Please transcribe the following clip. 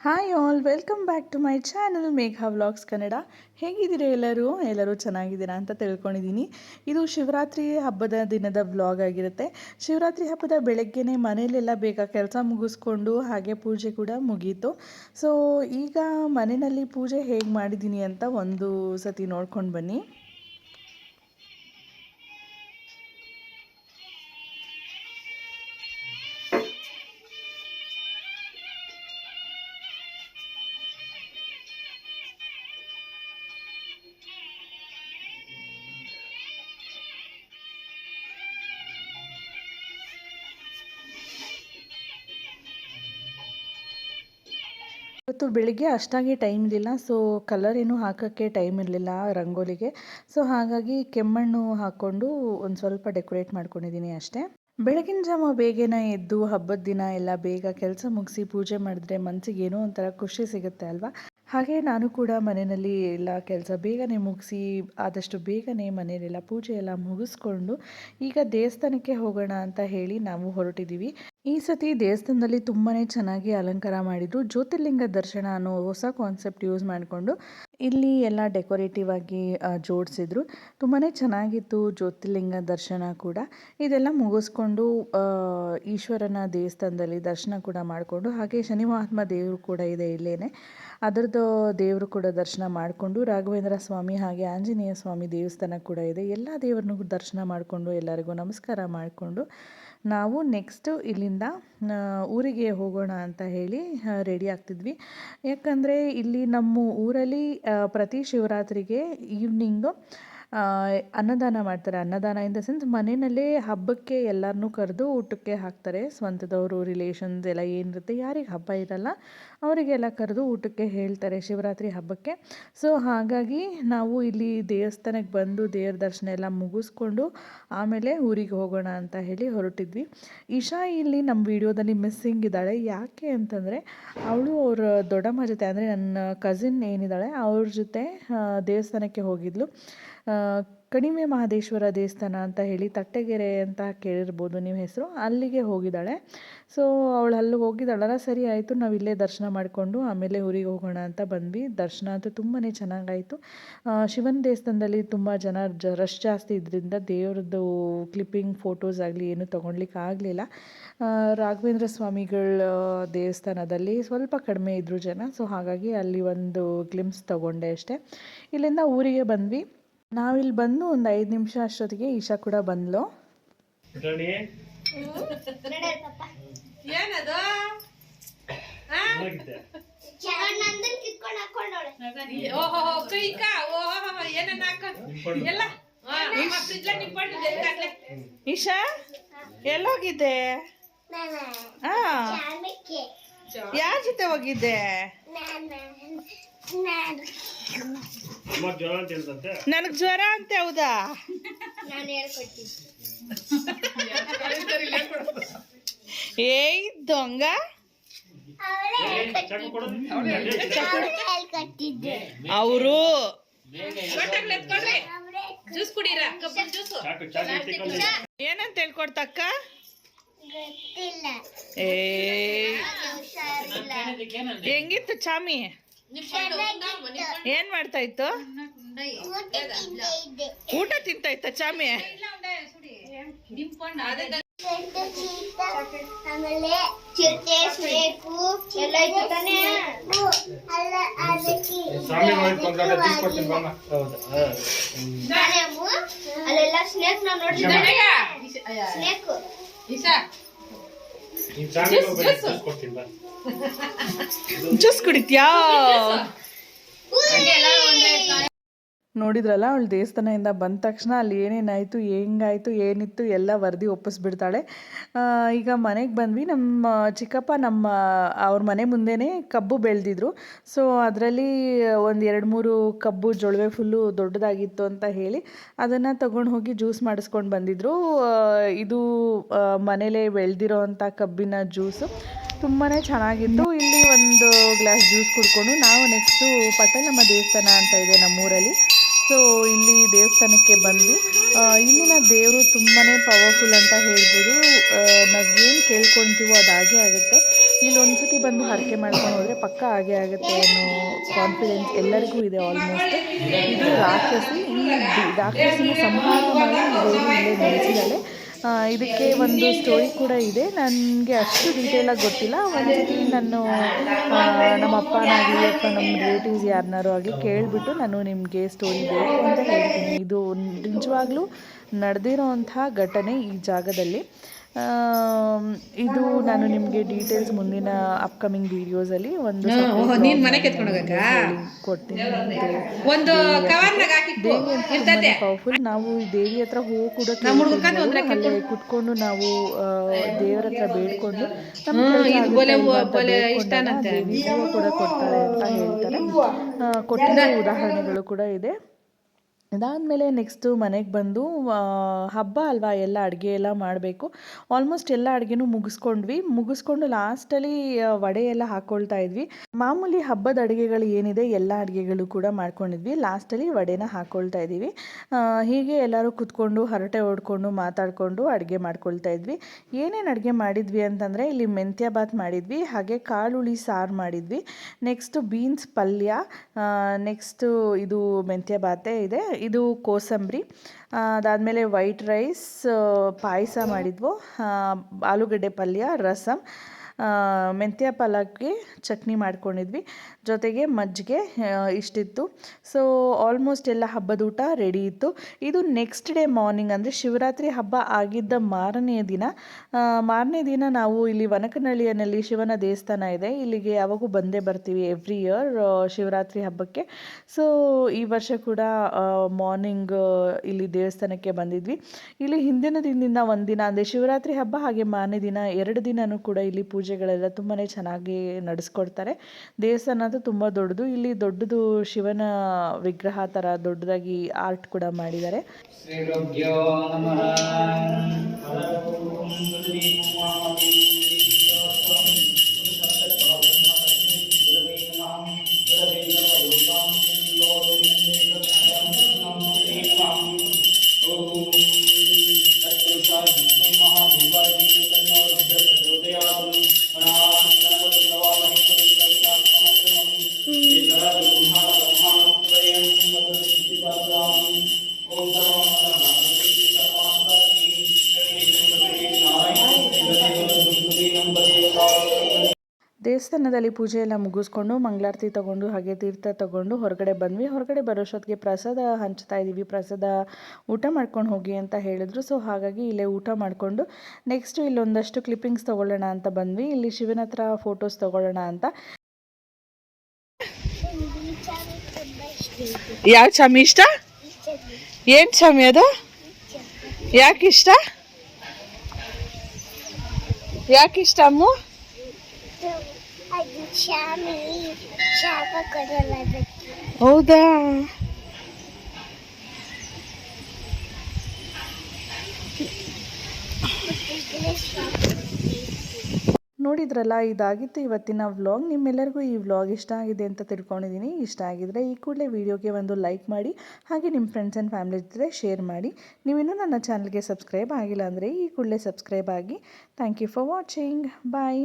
Hi all welcome back to my channel Megha vlogs Kannada ಹೇಗಿದ್ದೀರಾ ಎಲ್ಲರೂ? ಎಲ್ಲರೂ ಚೆನ್ನಾಗಿದ್ದೀರಾ ಅಂತ ತಿಳ್ಕೊಂಡಿದ್ದೀನಿ. ಇದು ಶಿವರಾತ್ರಿ ಹಬ್ಬದ ದಿನದ ವ್ಲಾಗ್ ಆಗಿರುತ್ತೆ. ಶಿವರಾತ್ರಿ ಹಬ್ಬದ ಬೆಳಗ್ಗೆನೇ ಮನೆಯಲ್ಲೆಲ್ಲ ಬೇಗ ಕೆಲಸ ಮುಗಿಸ್ಕೊಂಡು ಹಾಗೆ ಪೂಜೆ ಕೂಡ ಮುಗೀತು. ಸೊ ಈಗ ಮನೆಯಲ್ಲಿ ಪೂಜೆ ಹೇಗೆ ಮಾಡಿದ್ದೀನಿ ಅಂತ ಒಂದು ಸತಿ ನೋಡ್ಕೊಂಡು ಬನ್ನಿ. ಇವತ್ತು ಬೆಳಿಗ್ಗೆ ಅಷ್ಟಾಗಿ ಟೈಮ್ ಇರಲಿಲ್ಲ. ಸೊ ಕಲರ್ ಏನು ಹಾಕೋಕ್ಕೆ ಟೈಮ್ ಇರಲಿಲ್ಲ ರಂಗೋಲಿಗೆ. ಸೊ ಹಾಗಾಗಿ ಕೆಮ್ಮಣ್ಣು ಹಾಕ್ಕೊಂಡು ಒಂದು ಸ್ವಲ್ಪ ಡೆಕೋರೇಟ್ ಮಾಡ್ಕೊಂಡಿದ್ದೀನಿ ಅಷ್ಟೇ. ಬೆಳಗಿನ ಜಾಮ ಬೇಗನೆ ಎದ್ದು ಹಬ್ಬದ ದಿನ ಎಲ್ಲ ಬೇಗ ಕೆಲಸ ಮುಗಿಸಿ ಪೂಜೆ ಮಾಡಿದ್ರೆ ಮನಸ್ಸಿಗೆ ಏನೋ ಒಂಥರ ಖುಷಿ ಸಿಗುತ್ತೆ ಅಲ್ವಾ? ಹಾಗೆ ನಾನು ಕೂಡ ಮನೆಯಲ್ಲಿ ಎಲ್ಲ ಕೆಲಸ ಬೇಗನೆ ಮುಗಿಸಿ ಆದಷ್ಟು ಬೇಗನೆ ಮನೆಯಲ್ಲೆಲ್ಲ ಪೂಜೆ ಎಲ್ಲ ಮುಗಿಸ್ಕೊಂಡು ಈಗ ದೇವಸ್ಥಾನಕ್ಕೆ ಹೋಗೋಣ ಅಂತ ಹೇಳಿ ನಾವು ಹೊರಟಿದ್ದೀವಿ. ಈ ಸತಿ ದೇವಸ್ಥಾನದಲ್ಲಿ ತುಂಬಾ ಚೆನ್ನಾಗಿ ಅಲಂಕಾರ ಮಾಡಿದ್ರು. ಜ್ಯೋತಿರ್ಲಿಂಗ ದರ್ಶನ ಅನ್ನೋ ಹೊಸ ಕಾನ್ಸೆಪ್ಟ್ ಯೂಸ್ ಮಾಡಿಕೊಂಡು ಇಲ್ಲಿ ಎಲ್ಲ ಡೆಕೋರೇಟಿವ್ ಆಗಿ ಜೋಡಿಸಿದ್ರು. ತುಂಬಾ ಚೆನ್ನಾಗಿತ್ತು ಜ್ಯೋತಿರ್ಲಿಂಗ ದರ್ಶನ ಕೂಡ. ಇದೆಲ್ಲ ಮುಗಿಸ್ಕೊಂಡು ಈಶ್ವರನ ದೇವಸ್ಥಾನದಲ್ಲಿ ದರ್ಶನ ಕೂಡ ಮಾಡಿಕೊಂಡು, ಹಾಗೆ ಶನಿ ಮಹಾತ್ಮ ದೇವರು ಕೂಡ ಇದೆ ಇಲ್ಲೇ ಅದರದ್ದು ದೇವರು ಕೂಡ ದರ್ಶನ ಮಾಡಿಕೊಂಡು, ರಾಘವೇಂದ್ರ ಸ್ವಾಮಿ ಹಾಗೆ ಆಂಜನೇಯ ಸ್ವಾಮಿ ದೇವಸ್ಥಾನ ಕೂಡ ಇದೆ. ಎಲ್ಲ ದೇವರನ್ನು ದರ್ಶನ ಮಾಡಿಕೊಂಡು ಎಲ್ಲರಿಗೂ ನಮಸ್ಕಾರ ಮಾಡಿಕೊಂಡು ನಾವು ನೆಕ್ಸ್ಟು ಇಲ್ಲಿಂದ ಊರಿಗೆ ಹೋಗೋಣ ಅಂತ ಹೇಳಿ ರೆಡಿ ಆಗ್ತಿದ್ವಿ. ಯಾಕಂದರೆ ಇಲ್ಲಿ ನಮ್ಮ ಊರಲ್ಲಿ ಪ್ರತಿ ಶಿವರಾತ್ರಿಗೆ ಈವ್ನಿಂಗು ಅನ್ನದಾನ ಮಾಡ್ತಾರೆ. ಅನ್ನದಾನ ಇನ್ ದ ಸೆನ್ಸ್ ಮನೆಯಲ್ಲೇ ಹಬ್ಬಕ್ಕೆ ಎಲ್ಲರನ್ನೂ ಕರೆದು ಊಟಕ್ಕೆ ಹಾಕ್ತಾರೆ. ಸ್ವಂತದವರು ರಿಲೇಷನ್ಸ್ ಎಲ್ಲ ಏನಿರುತ್ತೆ, ಯಾರಿಗೆ ಹಬ್ಬ ಇರಲ್ಲ, ಅವರಿಗೆಲ್ಲ ಕರೆದು ಊಟಕ್ಕೆ ಹೇಳ್ತಾರೆ ಶಿವರಾತ್ರಿ ಹಬ್ಬಕ್ಕೆ. ಸೊ ಹಾಗಾಗಿ ನಾವು ಇಲ್ಲಿ ದೇವಸ್ಥಾನಕ್ಕೆ ಬಂದು ದೇವ್ರ ದರ್ಶನ ಎಲ್ಲ ಮುಗಿಸ್ಕೊಂಡು ಆಮೇಲೆ ಊರಿಗೆ ಹೋಗೋಣ ಅಂತ ಹೇಳಿ ಹೊರಟಿದ್ವಿ. ಇಶಾ ಇಲ್ಲಿ ನಮ್ಮ ವಿಡಿಯೋದಲ್ಲಿ ಮಿಸ್ಸಿಂಗ್ ಇದ್ದಾಳೆ. ಯಾಕೆ ಅಂತಂದರೆ, ಅವಳು ಅವ್ರ ದೊಡ್ಡಮ್ಮ ಜೊತೆ, ಅಂದರೆ ನನ್ನ ಕಸಿನ್ ಏನಿದ್ದಾಳೆ, ಅವ್ರ ಜೊತೆ ದೇವಸ್ಥಾನಕ್ಕೆ ಹೋಗಿದ್ಲು. ಕಣಿವೆ ಮಹದೇಶ್ವರ ದೇವಸ್ಥಾನ ಅಂತ ಹೇಳಿ ತಟ್ಟೆಗೆರೆ ಅಂತ ಕೇಳಿರ್ಬೋದು ನೀವು ಹೆಸರು, ಅಲ್ಲಿಗೆ ಹೋಗಿದ್ದಾಳೆ. ಸೊ ಅವಳು ಅಲ್ಲಿಗೆ ಹೋಗಿದ್ದಾಳಲ್ಲ ಸರಿ ಆಯಿತು, ನಾವು ಇಲ್ಲೇ ದರ್ಶನ ಮಾಡಿಕೊಂಡು ಆಮೇಲೆ ಊರಿಗೆ ಹೋಗೋಣ ಅಂತ ಬಂದ್ವಿ. ದರ್ಶನ ಅಂತೂ ತುಂಬಾ ಚೆನ್ನಾಗಾಯಿತು. ಶಿವನ ದೇವಸ್ಥಾನದಲ್ಲಿ ತುಂಬ ಜನ ಜ ರಶ್ ಜಾಸ್ತಿ ಇದ್ದರಿಂದ ದೇವ್ರದ್ದು ಕ್ಲಿಪ್ಪಿಂಗ್ ಫೋಟೋಸ್ ಆಗಲಿ ಏನು ತೊಗೊಳ್ಲಿಕ್ಕೆ ಆಗಲಿಲ್ಲ. ರಾಘವೇಂದ್ರ ಸ್ವಾಮಿಗಳ ದೇವಸ್ಥಾನದಲ್ಲಿ ಸ್ವಲ್ಪ ಕಡಿಮೆ ಇದ್ದರು ಜನ. ಸೊ ಹಾಗಾಗಿ ಅಲ್ಲಿ ಒಂದು ಗ್ಲಿಮ್ಸ್ ತೊಗೊಂಡೆ ಅಷ್ಟೇ. ಇಲ್ಲಿಂದ ಊರಿಗೆ ಬಂದ್ವಿ. ನಾವಿಲ್ಲಿ ಬಂದು ಒಂದು ಐದು ನಿಮಿಷ ಅಷ್ಟೊತ್ತಿಗೆ ಈಶಾ ಕೂಡ ಬಂದ್ಲು. ಈಶಾ ಎಲ್ಲೋಗಿದ್ದೆ? ಯಾರ ಜೊತೆ ಹೋಗಿದ್ದೆ? ನನಗೆ ಜ್ವರ ಅಂತೆ ಹೌದಾ? ಏಯ್ ದೊಂಗ. ಅವರು. ಏನಂತ ಹೇಳ್ಕೊಡ್ತಕ್ಕ ಹೆಂಗಿತ್ತು ಚಾಮಿ? ಏನ್ ಮಾಡ್ತಾ ಇತ್ತು? ಊಟ ತಿಂತಾ ಇತ್ತ ಚಾಮಿ? ಆಮೇಲೆ ಸ್ನೇಕು ಎಲ್ಲ ಅಲ್ಲೆಲ್ಲ ಸ್ನೇಕ್ ನಾನು ನೋಡ್ತಿದ್ದೆ ಸ್ನೇಕ್ ಜ್ಯೂಸ್ ಕುಡಿತ್ಯಾ ನೋಡಿದ್ರಲ್ಲ, ಅವಳು ದೇವಸ್ಥಾನದಿಂದ ಬಂದ ತಕ್ಷಣ ಅಲ್ಲಿ ಏನೇನಾಯಿತು, ಹೆಂಗಾಯಿತು, ಏನಿತ್ತು ಎಲ್ಲ ವರದಿ ಒಪ್ಪಿಸ್ಬಿಡ್ತಾಳೆ. ಈಗ ಮನೆಗೆ ಬಂದ್ವಿ. ನಮ್ಮ ಚಿಕ್ಕಪ್ಪ ನಮ್ಮ, ಅವ್ರ ಮನೆ ಮುಂದೆನೇ ಕಬ್ಬು ಬೆಳೆದಿದ್ರು. ಸೊ ಅದರಲ್ಲಿ ಒಂದು ಎರಡು ಮೂರು ಕಬ್ಬು ಜೊಳವೆ ಫುಲ್ಲು ದೊಡ್ಡದಾಗಿತ್ತು ಅಂತ ಹೇಳಿ ಅದನ್ನು ತಗೊಂಡು ಹೋಗಿ ಜ್ಯೂಸ್ ಮಾಡಿಸ್ಕೊಂಡು ಬಂದಿದ್ರು. ಇದು ಮನೇಲೇ ಬೆಳೆದಿರೋ ಅಂಥ ಕಬ್ಬಿನ ಜ್ಯೂಸು. ತುಂಬಾ ಚೆನ್ನಾಗಿತ್ತು. ಇಲ್ಲಿ ಒಂದು ಗ್ಲಾಸ್ ಜ್ಯೂಸ್ ಕುಡ್ಕೊಂಡು ನಾವು ನೆಕ್ಸ್ಟು ಪಟ್ಟಲಮ್ಮ ದೇವಸ್ಥಾನ ಅಂತ ಇದೆ ನಮ್ಮೂರಲ್ಲಿ. ಸೊ, ಇಲ್ಲಿ ದೇವಸ್ಥಾನಕ್ಕೆ ಬಂದ್ವಿ. ಇಲ್ಲಿನ ದೇವರು ತುಂಬಾ ಪವರ್ಫುಲ್ ಅಂತ ಹೇಳ್ಬೋದು. ನಾವೇನು ಕೇಳ್ಕೊತೀವೋ ಅದು ಹಾಗೆ ಆಗುತ್ತೆ. ಇಲ್ಲಿ ಒಂದ್ಸತಿ ಬಂದು ಹರಕೆ ಮಾಡ್ಕೊಂಡು ಹೋದರೆ ಪಕ್ಕ ಹಾಗೆ ಆಗುತ್ತೆ ಅನ್ನೋ ಕಾನ್ಫಿಡೆನ್ಸ್ ಎಲ್ಲರಿಗೂ ಇದೆ ಆಲ್ಮೋಸ್ಟ್ ಇದು ರಾಕ್ಷಸಿ, ಈ ರಾಕ್ಷಸಿನ ಸಂಹಾರ ಮಾಡಿ ಇಲ್ಲೇ ಇದಕ್ಕೆ ಒಂದು ಸ್ಟೋರಿ ಕೂಡ ಇದೆ. ನನಗೆ ಅಷ್ಟು ಡೀಟೇಲಾಗಿ ಗೊತ್ತಿಲ್ಲ. ಒಂದು ರೀತಿ ನಾನು ನಮ್ಮ ಅಪ್ಪನಾಗಲಿ ಅಥವಾ ನಮ್ಮ ರಿಲೇಟಿವ್ಸ್ ಯಾರನ್ನಾರು ಆಗಲಿ ಕೇಳಿಬಿಟ್ಟು ನಾನು ನಿಮಗೆ ಸ್ಟೋರಿ ಬೇಕು ಅಂತ ಹೇಳ್ತೀನಿ. ಇದು ನಿಜವಾಗ್ಲೂ ನಡೆದಿರೋವಂತಹ ಘಟನೆ ಈ ಜಾಗದಲ್ಲಿ. ಇದು ನಾನು ನಿಮಗೆ ಡೀಟೇಲ್ಸ್ ಮುಂದಿನ ಅಪ್ಕಮಿಂಗ್ ವಿಡಿಯೋಸಲ್ಲಿ ಒಂದು ನೀನ್ ಮನೆ ಕೊಡ್ತೀನಿ. ಒಂದು ಪವರ್ಫುಲ್ ನಾವು ದೇವಿ ಹತ್ರ ಹೋಗಿ ಕೂಡ. ಕುತ್ಕೊಂಡು. ನಾವು ದೇವರ ಹತ್ರ ಬೇಡ್ಕೊಂಡು ಕೊಡ್ತಾರೆ ಕೂಡ ಕೊಡ್ತಾಳೆ ಅಂತ ಹೇಳ್ತಾರೆ. ಕೊಟ್ಟಿರೋ ಉದಾಹರಣೆಗಳು ಕೂಡ ಇದೆ. ಅದಾದಮೇಲೆ ನೆಕ್ಸ್ಟು ಮನೆಗೆ ಬಂದು ಹಬ್ಬ ಅಲ್ವಾ, ಎಲ್ಲ ಅಡುಗೆ ಎಲ್ಲ ಮಾಡಬೇಕು. ಆಲ್ಮೋಸ್ಟ್ ಎಲ್ಲ ಅಡುಗೆನೂ ಮುಗಿಸ್ಕೊಂಡ್ವಿ. ಮುಗಿಸ್ಕೊಂಡು ಲಾಸ್ಟಲ್ಲಿ ವಡೆ ಎಲ್ಲ ಹಾಕ್ಕೊಳ್ತಾ ಇದ್ವಿ. ಮಾಮೂಲಿ ಹಬ್ಬದ ಅಡುಗೆಗಳು ಏನಿದೆ, ಎಲ್ಲ ಅಡುಗೆಗಳು ಕೂಡ ಮಾಡ್ಕೊಂಡಿದ್ವಿ. ಲಾಸ್ಟಲ್ಲಿ ವಡೆನ ಹಾಕ್ಕೊಳ್ತಾ ಇದ್ದೀವಿ. ಹೀಗೆ ಎಲ್ಲರೂ ಕೂತ್ಕೊಂಡು, ಹರಟೆ ಹೊಡ್ಕೊಂಡು, ಮಾತಾಡಿಕೊಂಡು ಅಡುಗೆ ಮಾಡ್ಕೊಳ್ತಾ ಇದ್ವಿ. ಏನೇನು ಅಡುಗೆ ಮಾಡಿದ್ವಿ ಅಂತಂದರೆ, ಇಲ್ಲಿ ಮೆಂತ್ಯ ಬಾತ್ ಮಾಡಿದ್ವಿ, ಹಾಗೆ ಕಾಳುಳಿ ಸಾರು ಮಾಡಿದ್ವಿ. ನೆಕ್ಸ್ಟು ಬೀನ್ಸ್ ಪಲ್ಯ ನೆಕ್ಸ್ಟು ಇದು ಮೆಂತ್ಯ ಬಾತೆ ಇದೆ. ಇದು ಕೋಸಂಬರಿ ಅದಾದಮೇಲೆ ವೈಟ್ ರೈಸ್ ಪಾಯಸ ಮಾಡಿದ್ವು. ಆಲೂಗಡ್ಡೆ ಪಲ್ಯ ರಸಮ್ ಮೆಂತ್ಯ ಪಾಲಕ್ಗೆ ಚಟ್ನಿ ಮಾಡ್ಕೊಂಡಿದ್ವಿ. ಜೊತೆಗೆ ಮಜ್ಜಿಗೆ ಇಷ್ಟಿತ್ತು. ಸೊ ಆಲ್ಮೋಸ್ಟ್ ಎಲ್ಲ ಹಬ್ಬದ ಊಟ ರೆಡಿ ಇತ್ತು. ಇದು ನೆಕ್ಸ್ಟ್ ಡೇ ಮಾರ್ನಿಂಗ್ ಅಂದರೆ ಶಿವರಾತ್ರಿ ಹಬ್ಬ ಆಗಿದ್ದ ಮಾರನೆಯ ದಿನ. ಮಾರನೇ ದಿನ ನಾವು ಇಲ್ಲಿ ವನಕನಹಳ್ಳಿಯಲ್ಲಿ ಶಿವನ ದೇವಸ್ಥಾನ ಇದೆ. ಇಲ್ಲಿಗೆ ಯಾವಾಗೂ ಬಂದೇ ಬರ್ತೀವಿ ಎವ್ರಿ ಇಯರ್ ಶಿವರಾತ್ರಿ ಹಬ್ಬಕ್ಕೆ. ಸೊ ಈ ವರ್ಷ ಕೂಡ ಮಾರ್ನಿಂಗ್ ಇಲ್ಲಿ ದೇವಸ್ಥಾನಕ್ಕೆ ಬಂದಿದ್ವಿ. ಇಲ್ಲಿ ಹಿಂದಿನ ದಿನದಿಂದ ಒಂದಿನ, ಅಂದರೆ ಶಿವರಾತ್ರಿ ಹಬ್ಬ ಹಾಗೆ ಮಾರನೇ ದಿನ ಎರಡು ದಿನವೂ ಕೂಡ ಇಲ್ಲಿ ಪೂಜೆಗಳೆಲ್ಲ ತುಂಬಾ ಚೆನ್ನಾಗಿ ನಡೆಸ್ಕೊಡ್ತಾರೆ. ದೇವಸ್ಥಾನ ಅಂತೂ ತುಂಬ ದೊಡ್ಡದು. ಇಲ್ಲಿ ದೊಡ್ಡದು ಶಿವನ ವಿಗ್ರಹ ಥರ ದೊಡ್ಡದಾಗಿ ಆರ್ಟ್ ಕೂಡ ಮಾಡಿದ್ದಾರೆ. ಶ್ರೀ ದೇವಸ್ಥಾನದಲ್ಲಿ ಪೂಜೆ ಎಲ್ಲ ಮುಗಿಸ್ಕೊಂಡು ಮಂಗಳಾರತಿ ತಗೊಂಡು ಹಾಗೆ ತೀರ್ಥ ತಗೊಂಡು ಹೊರಗಡೆ ಬಂದ್ವಿ. ಹೊರಗಡೆ ಬರೋಷ್ಟೊತ್ತಿಗೆ ಪ್ರಸಾದ ಹಂಚ್ತಾ ಇದ್ದೀವಿ. ಪ್ರಸಾದ ಊಟ ಮಾಡ್ಕೊಂಡು ಹೋಗಿ ಅಂತ ಹೇಳಿದ್ರು. ಸೊ ಹಾಗಾಗಿ ಇಲ್ಲೇ ಊಟ ಮಾಡಿಕೊಂಡು ನೆಕ್ಸ್ಟು ಇಲ್ಲೊಂದಷ್ಟು ಕ್ಲಿಪ್ಪಿಂಗ್ಸ್ ತಗೊಳ್ಳೋಣ ಅಂತ ಬಂದ್ವಿ. ಇಲ್ಲಿ ಶಿವನ ಹತ್ರ ಫೋಟೋಸ್ ತೊಗೊಳ್ಳೋಣ ಅಂತ. ಯಾವ ಚಾಮಿ ಇಷ್ಟ? ಏನ್ ಚಾಮಿ ಅದು? ಯಾಕೆ ಇಷ್ಟ? ಯಾಕೆ ಇಷ್ಟ ಅಮ್ಮು? ಶಾಮಿ ಶಾಪ ಕೊಡಲ್ಲ ಹೌದಾ? ನೋಡಿದ್ರಲ್ಲ, ಇದಾಗಿತ್ತು ಇವತ್ತಿನ ವ್ಲಾಗ್. ನಿಮ್ಮೆಲ್ಲರಿಗೂ ಈ ವ್ಲಾಗ್ ಇಷ್ಟ ಆಗಿದೆ ಅಂತ ತಿಳ್ಕೊಂಡಿದ್ದೀನಿ ಇಷ್ಟ ಆಗಿದ್ರೆ ಈ ಕೂಡಲೇ ವಿಡಿಯೋಗೆ ಒಂದು ಲೈಕ್ ಮಾಡಿ, ಹಾಗೆ ನಿಮ್ಮ ಫ್ರೆಂಡ್ಸ್ ಆ್ಯಂಡ್ ಫ್ಯಾಮಿಲಿ ಜೊತೆ ಶೇರ್ ಮಾಡಿ. ನೀವಿನ್ನೂ ನನ್ನ ಚಾನಲ್ಗೆ ಸಬ್ಸ್ಕ್ರೈಬ್ ಆಗಿಲ್ಲ ಅಂದರೆ ಈ ಕೂಡಲೇ ಸಬ್ಸ್ಕ್ರೈಬ್ ಆಗಿ. Thank you for watching bye